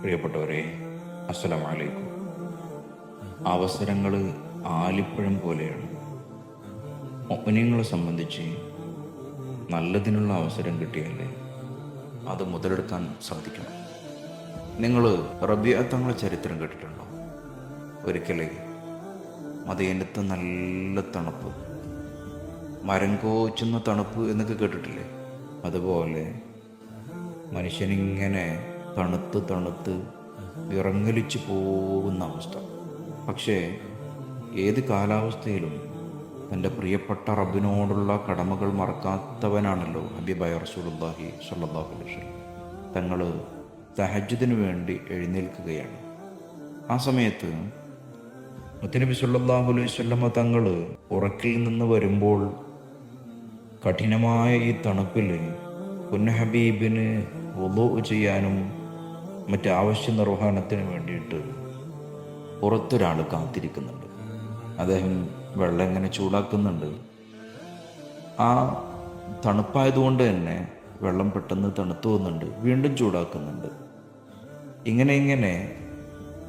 പ്രിയപ്പെട്ടവരെ അസ്സലാം വലൈക്കും അവസരങ്ങൾ ആലിപ്പഴം പോലെയാണ്. ഒപ്പനങ്ങളെ സംബന്ധിച്ച് നല്ലതിനുള്ള അവസരം കിട്ടിയാലേ അത് മുതലെടുക്കാൻ സാധിക്കണം. നിങ്ങൾ റബിയത്തങ്ങളെ ചരിത്രം കേട്ടിട്ടുണ്ടോ? ഒരിക്കലേ മതേനത്ത് നല്ല തണുപ്പ്. മരം കോച്ചുന്ന തണുപ്പ് എന്നൊക്കെ കേട്ടിട്ടില്ലേ? അതുപോലെ മനുഷ്യനിങ്ങനെ തണുത്ത് തണുത്ത് വിറങ്ങലിച്ച് പോകുന്ന അവസ്ഥ. പക്ഷേ ഏത് കാലാവസ്ഥയിലും തന്റെ പ്രിയപ്പെട്ട റബ്ബിനോടുള്ള കടമകൾ മറക്കാത്തവനാണല്ലോ ഹബീബായ റസൂലുള്ളാഹി സ്വല്ലല്ലാഹു അലൈഹി തങ്ങൾ തഹജ്ജുദിന് വേണ്ടി എഴുന്നേൽക്കുകയാണ്. ആ സമയത്ത് മുത്തനബി സല്ലല്ലാഹു അലൈഹി വസല്ലമ തങ്ങൾ ഉറക്കിൽ നിന്ന് വരുമ്പോൾ കഠിനമായ ഈ തണുപ്പിൽ പുന്നഹബീബിന് ഒതു ചെയ്യാനും മറ്റ് ആവശ്യ നിർവഹണത്തിന് വേണ്ടിയിട്ട് പുറത്തൊരാൾ കാത്തിരിക്കുന്നുണ്ട്. അദ്ദേഹം വെള്ളം എങ്ങനെ ചൂടാക്കുന്നുണ്ട്. ആ തണുപ്പായതുകൊണ്ട് തന്നെ വെള്ളം പെട്ടെന്ന് തണുത്തു പോകുന്നുണ്ട്. വീണ്ടും ചൂടാക്കുന്നുണ്ട്. ഇങ്ങനെ ഇങ്ങനെ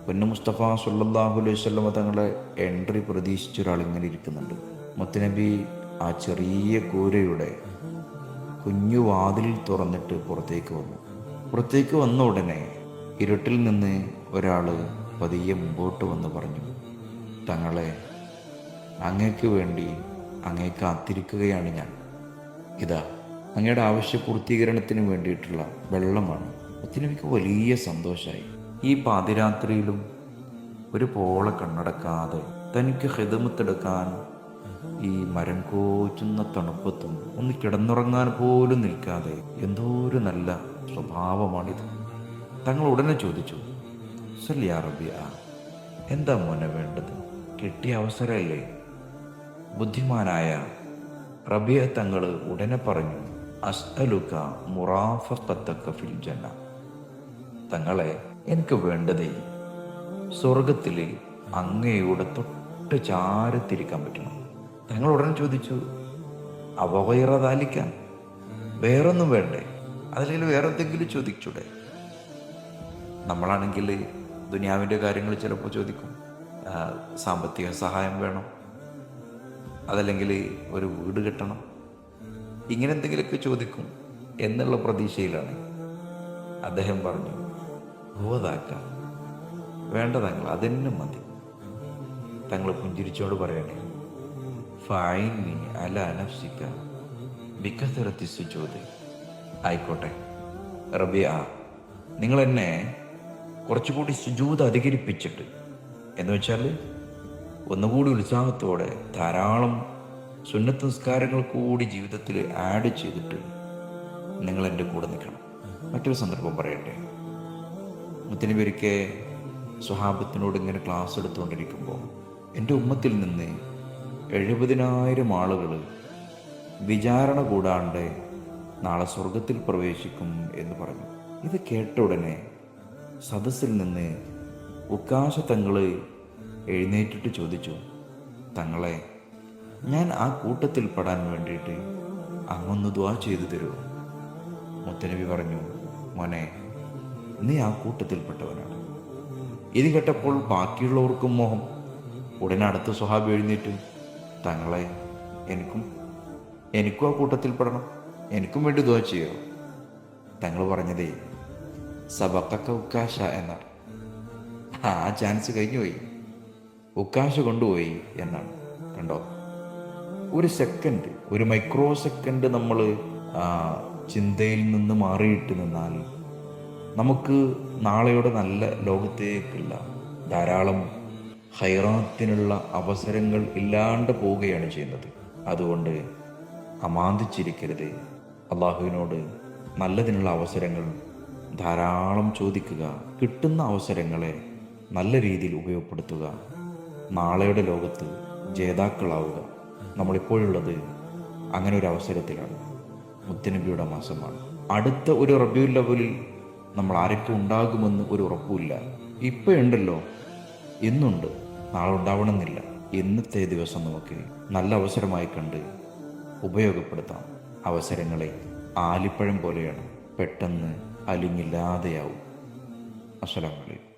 പൊന്നു മുസ്തഫ സുല്ലാഹു അലൈഹി വസല്ലമ തങ്ങളെ എൻട്രി പ്രതീക്ഷിച്ച ഒരാൾ ഇങ്ങനെ ഇരിക്കുന്നുണ്ട്. മുത്തനബി ആ ചെറിയ കൂരയുടെ കുഞ്ഞു വാതിൽ തുറന്നിട്ട് പുറത്തേക്ക് വന്നു. പുറത്തേക്ക് വന്ന ഉടനെ ഇരുട്ടിൽ നിന്ന് ഒരാൾ പതിയെ മുമ്പോട്ട് വന്ന് പറഞ്ഞു തങ്ങളെ അങ്ങേക്ക് വേണ്ടി അങ്ങേ കാത്തിരിക്കുകയാണ് ഞാൻ. ഇതാ അങ്ങയുടെ ആവശ്യ പൂർത്തീകരണത്തിന് വേണ്ടിയിട്ടുള്ള വെള്ളമാണ്. ഒത്തിനവിക്ക് വലിയ സന്തോഷമായി ഈ പാതിരാത്രിയിലും ഒരു പോള കണ്ണടക്കാതെ തനിക്ക് ഹിതമത്തെടുക്കാൻ ഈ മരം കോച്ചുന്ന തണുപ്പത്തും ഒന്ന് കിടന്നുറങ്ങാൻ പോലും നിൽക്കാതെ എന്തോ ഒരു നല്ല സ്വഭാവമാണിത്. തങ്ങൾ ഉടനെ ചോദിച്ചു സല്യാ ആ എന്താ മോനെ വേണ്ടത്? കിട്ടിയ അവസരമല്ലേ? ബുദ്ധിമാനായ റബിയ തങ്ങൾ ഉടനെ പറഞ്ഞു അസ്അലുക മുറാഫത്തക്ക ഫിൽ ജന്ന തങ്ങളെ എനിക്ക് വേണ്ടതേ സ്വർഗത്തിൽ അങ്ങയുടെ തൊട്ട് ചാരത്തിരിക്കാൻ പറ്റണം തങ്ങൾ ഉടനെ ചോദിച്ചു അവകയറതാലിക്കാൻ വേറൊന്നും വേണ്ടേ? അതല്ലെങ്കിൽ വേറെ എന്തെങ്കിലും ചോദിച്ചൂടെ? നമ്മളാണെങ്കിൽ ദുനിയാവിന്റെ കാര്യങ്ങൾ ചിലപ്പോൾ ചോദിക്കും. സാമ്പത്തിക സഹായം വേണം. അതല്ലെങ്കിൽ ഒരു വീട് കിട്ടണം. ഇങ്ങനെ എന്തെങ്കിലുമൊക്കെ ചോദിക്കും എന്നുള്ള പ്രതീക്ഷയിലാണ് അദ്ദേഹം പറഞ്ഞു ഗോതാക്കാം വേണ്ട തങ്ങൾ അതെന്നെ മതി. തങ്ങൾ പുഞ്ചിരിച്ചോട് പറയണേ ഫൈനി അല അനഫ്സിക്ക ബിക്കത്തിറത്തി ചോദ്യം ആയിക്കോട്ടെ റബിയ നിങ്ങൾ എന്നെ കുറച്ചുകൂടി സുജൂത് അധികരിപ്പിച്ചിട്ട്. എന്ന് വെച്ചാൽ ഒന്നുകൂടി ഉത്സാഹത്തോടെ ധാരാളം സുന്നത്ത് കൂടി ജീവിതത്തിൽ ആഡ് ചെയ്തിട്ട് നിങ്ങൾ എന്റെ കൂടെ നിൽക്കണം. മറ്റൊരു സന്ദർഭം പറയട്ടെ. മുത്തിനുപേരിക്കെ സ്വഹാബത്തിനോട് ഇങ്ങനെ ക്ലാസ് എടുത്തുകൊണ്ടിരിക്കുമ്പോൾ എന്റെ ഉമ്മത്തിൽ നിന്ന് എഴുപതിനായിരം ആളുകൾ വിചാരണ കൂടാണ്ട് നാളെ സ്വർഗത്തിൽ പ്രവേശിക്കും എന്ന് പറഞ്ഞു. ഇത് കേട്ട ഉടനെ സദസ്സിൽ നിന്ന് ഉക്കാശ തങ്ങൾ എഴുന്നേറ്റിട്ട് ചോദിച്ചു തങ്ങളെ ഞാൻ ആ കൂട്ടത്തിൽ പെടാൻ വേണ്ടിയിട്ട് അങ്ങൊന്ന് ദ്വാ ചെയ്തു തരുമോ മുത്തനബി പറഞ്ഞു മോനെ നീ ആ കൂട്ടത്തിൽപ്പെട്ടവനാണ് ഇത് കേട്ടപ്പോൾ ബാക്കിയുള്ളവർക്കും മോഹം. ഉടനെ അടുത്ത സ്വഹാബ് എഴുന്നേറ്റു തങ്ങളെ എനിക്കും എനിക്കും ആ കൂട്ടത്തിൽപ്പെടണം എനിക്കും വേണ്ടി ദ്വാ ചെയ്യോ തങ്ങൾ പറഞ്ഞതേ സബക്കക്ക ഉക്കാശ എന്നാണ്. ആ ചാൻസ് കഴിഞ്ഞുപോയി. ഉക്കാശ കൊണ്ടുപോയി എന്നാണ്. കണ്ടോ? ഒരു സെക്കൻഡ് ഒരു മൈക്രോ സെക്കൻഡ് നമ്മൾ ചിന്തയിൽ നിന്ന് മാറിയിട്ട് നിന്നാൽ നമുക്ക് നാളെയുടെ നല്ല ലോകത്തേക്കുള്ള ധാരാളം ഹൈറാത്തിനുള്ള അവസരങ്ങൾ ഇല്ലാണ്ട് പോവുകയാണ് ചെയ്യുന്നത്. അതുകൊണ്ട് അമാന്തിച്ചിരിക്കരുത്. അള്ളാഹുവിനോട് നല്ലതിനുള്ള അവസരങ്ങൾ ധാരാളം ചോദിക്കുക കിട്ടുന്ന അവസരങ്ങളെ നല്ല രീതിയിൽ ഉപയോഗപ്പെടുത്തുക. നാളെയുടെ ലോകത്ത് ജേതാക്കളാവുക. നമ്മളിപ്പോഴുള്ളത് അങ്ങനെ ഒരു അവസരത്തിലാണ്. മുത്തനബിയുടെ മാസമാണ്. അടുത്ത ഒരു റബ്യൂ ലെവലിൽ നമ്മൾ ആരൊക്കെ ഉണ്ടാകുമെന്ന് ഒരു ഉറപ്പുമില്ല. ഇപ്പം ഉണ്ടല്ലോ. ഇന്നുണ്ട് നാളെ ഉണ്ടാവണമെന്നില്ല. ഇന്നത്തെ ദിവസം നമുക്ക് നല്ല അവസരമായി കണ്ട് ഉപയോഗപ്പെടുത്താം. അവസരങ്ങളെ ആലിപ്പഴം പോലെയാണ്. പെട്ടെന്ന് അലിഞ്ഞില്ലാതെയാവും. അസ്സലാമു അലൈക്കും.